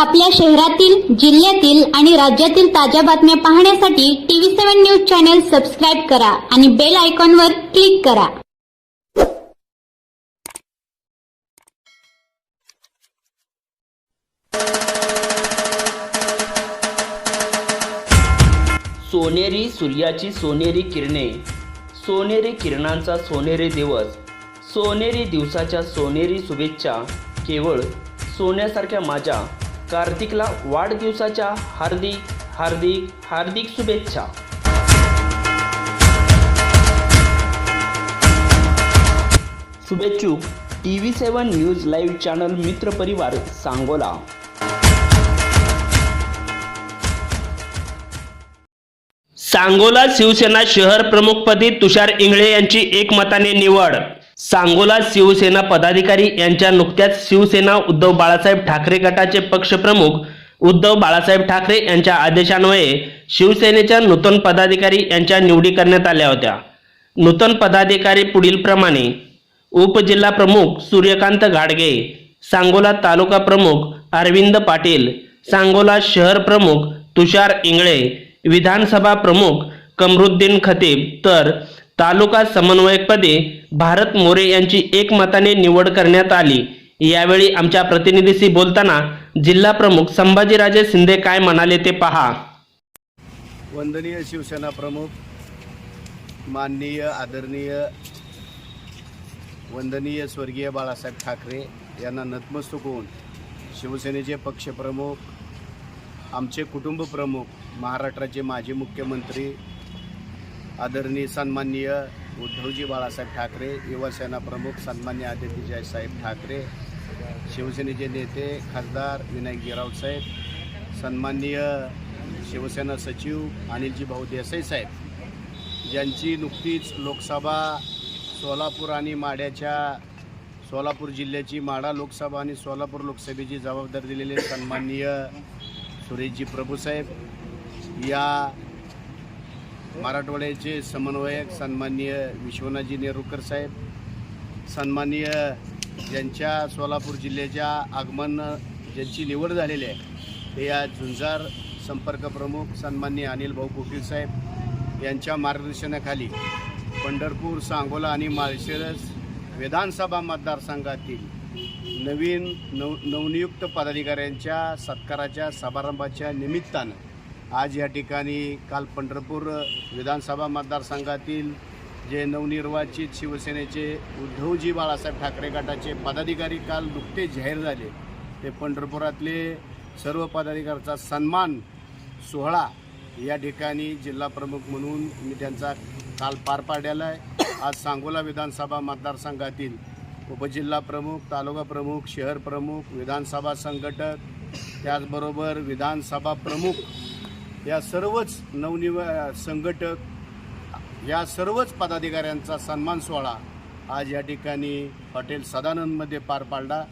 आपल्या शहरातील जिल्ह्यातील आणि राज्यातील ताज्या बातम्या पाहण्यासाठी TV seven news channel subscribe करा आणि बेल आयकॉनवर क्लिक करा. सोनेरी सूर्याची सोनेरी किरणे सोनेरी किरणांचा सोनेरी दिवस सोनेरी दिवसाच्या सोनेरी शुभेच्छा केवळ सोन्यासारख्या माझ्या कार्तिकला वाढदिवसाच्या हार्दिक हार्दिक हार्दिक शुभेच्छा. शुभेच्छुक T V seven news live channel मित्रपरिवार Sangola. Sangola Shiv Sena शहर प्रमुखपदी तुषार इंगळे यांची एकमताने निवड. सांगोला शिवसेना पदाधिकारी यांच्या नुकत्याच शिवसेना उद्धव बाळासाहेब ठाकरे गटाचे पक्षप्रमुख उद्धव बाळासाहेब ठाकरे यांच्या आदेशान्वये शिवसेनेच्या नूतन पदाधिकारी यांच्या निवडी करण्यात आल्या होत्या. नूतन पदाधिकारी पुढीलप्रमाणे उपजिल्हा प्रमुख सूर्यकांत गाडगे सांगोला तालुका प्रमुख अरविंद पाटील सांगोला शहर प्रमुख तुषार इंगळे विधानसभा प्रमुख कमरुद्दीन खतीब तर तालुका समन्वयकपदी भारत मोरे यांची एकमताने निवड करण्यात आली. यावेळी आमच्या प्रतिनिधीशी बोलताना जिल्हा प्रमुख संभाजीराजे शिंदे काय म्हणाले ते पहा. वंदनीय शिवसेना प्रमुख माननीय आदरणीय वंदनीय स्वर्गीय बाळासाहेब ठाकरे यांना नतमस्तक होऊन शिवसेनेचे पक्षप्रमुख आमचे कुटुंब प्रमुख महाराष्ट्राचे माजी मुख्यमंत्री आदरणीय सन्माननीय उद्धवजी बाळासाहेब ठाकरे युवासेना प्रमुख सन्मान्य आदित्यजी साहेब ठाकरे शिवसेनेचे नेते खासदार विनायक गिरावत साहेब सन्माननीय शिवसेना सचिव अनिलजी भाऊ देसाई साहेब ज्यांची नुकतीच लोकसभा सोलापूर आणि माड्याच्या सोलापूर जिल्ह्याची माडा लोकसभा आणि सोलापूर लोकसभेची जबाबदारी दिलेले सन्माननीय सुरेशजी प्रभूसाहेब या मराठवाड्याचे समन्वयक सन्माननीय विश्वनाथजी नेरुरकर साहेब सन्माननीय ज्यांच्या सोलापूर जिल्ह्याच्या आगमन ज्यांची निवड झालेली आहे ते या झुंजार संपर्क प्रमुख सन्माननीय अनिल भाऊ कोकील साहेब यांच्या मार्गदर्शनाखाली पंढरपूर सांगोला आणि माळशिरस विधानसभा मतदारसंघातील नवीन नव नवनियुक्त पदाधिकाऱ्यांच्या सत्काराच्या समारंभाच्या निमित्तानं आज या ठिकाणी काल पंढरपूर विधानसभा मतदारसंघातील जे नवनिर्वाचित शिवसेनेचे उद्धवजी बाळासाहेब ठाकरे गटाचे पदाधिकारी काल नुकतेच जाहीर झाले. ते पंढरपुरातले सर्व पदाधिकाऱ्यांचा सन्मान सोहळा या ठिकाणी जिल्हा प्रमुख म्हणून मी त्यांचा काल पार पाडलेला आहे. आज सांगोला विधानसभा मतदारसंघातील उपजिल्हा प्रमुख तालुका प्रमुख शहर प्रमुख विधानसभा संघटक त्याचबरोबर विधानसभा प्रमुख या सर्वच नवनिव संघटक या सर्वच पदाधिकाऱ्यांचा सन्मान सोहळा आज या ठिकाणी हॉटेल सदानंदमध्ये पार पाडला.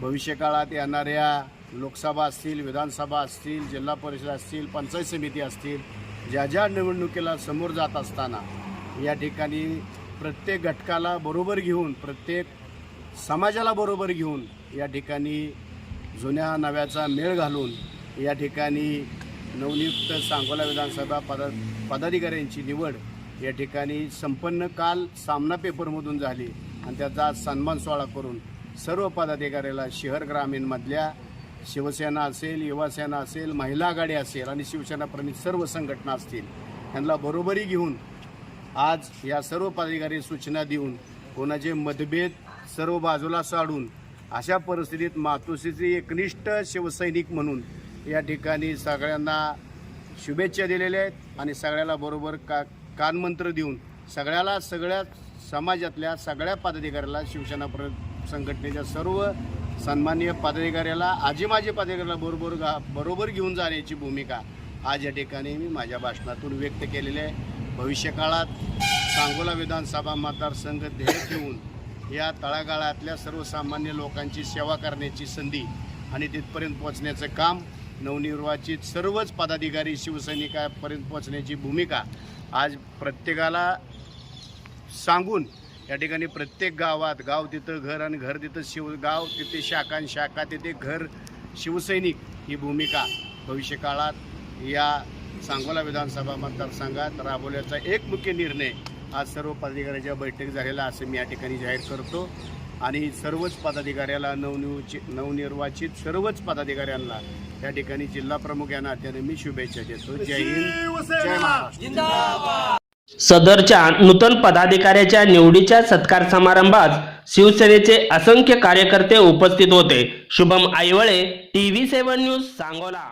भविष्यकाळात येणाऱ्या लोकसभा असतील विधानसभा असतील जिल्हा परिषद असतील पंचायत समिती असतील ज्या ज्या निवडणुकीला समोर जात असताना या ठिकाणी प्रत्येक घटकाला बरोबर घेऊन प्रत्येक समाजाला बरोबर घेऊन या ठिकाणी जुन्या नव्याचा मेळ घालून या ठिकाणी नवनियुक्त सांगोला विधानसभा पदा पदाधिकाऱ्यांची निवड या ठिकाणी संपन्न काल सामना पेपरमधून झाली आणि त्याचा आज सन्मान सोहळा करून सर्व पदाधिकाऱ्याला शहर ग्रामीणमधल्या शिवसेना असेल युवासेना असेल महिला आघाडी असेल आणि शिवसेना प्रणित सर्व संघटना असतील यांना बरोबरी घेऊन आज या सर्व पदाधिकारी सूचना देऊन कोणाचे मतभेद सर्व बाजूला साडून अशा परिस्थितीत मातोश्रीचे एकनिष्ठ शिवसैनिक म्हणून या ठिकाणी सगळ्यांना शुभेच्छा दिलेल्या आहेत आणि सगळ्याला बरोबर का कानमंत्र देऊन सगळ्याला सगळ्या समाजातल्या सगळ्या पदाधिकाऱ्याला शिवसेना प्र संघटनेच्या सर्व सन्मान्य पदाधिकाऱ्याला आजी माझे पदाधिकाऱ्याला बरोबर गा बरोबर घेऊन जाण्याची भूमिका आज या ठिकाणी मी माझ्या भाषणातून व्यक्त केलेली आहे. भविष्यकाळात सांगोला विधानसभा मतदारसंघ ध्येय ठेवून या तळागाळातल्या सर्वसामान्य लोकांची सेवा करण्याची संधी आणि तिथपर्यंत पोहोचण्याचं काम नवनिर्वाचित सर्वच पदाधिकारी शिवसैनिकापर्यंत पोहोचण्याची भूमिका आज प्रत्येकाला सांगून या ठिकाणी प्रत्येक गावात गाव तिथं घर आणि घर तिथं शिव गाव तिथे शाखा आणि शाखा तिथे घर शिवसैनिक ही भूमिका भविष्यकाळात या सांगोला विधानसभा मतदारसंघात राबवल्याचा एक मुख्य निर्णय आज सर्व पदाधिकाऱ्याच्या बैठक झालेला असं मी या ठिकाणी जाहीर करतो. आणि सर्वच पदाधिकाऱ्याला नवनिर्वाचित नवनिर्वाचित सर्वच पदाधिकाऱ्यांना या ठिकाणी जिल्हा प्रमुख या नात्याने मी शुभेच्छा देतो. जय हिंद. जय महाराष्ट्र. सदरच्या नूतन पदाधिकाऱ्याच्या निवडीच्या सत्कार समारंभात शिवसेनेचे असंख्य कार्यकर्ते उपस्थित होते. Shubham Aiwale TV seven news Sangola.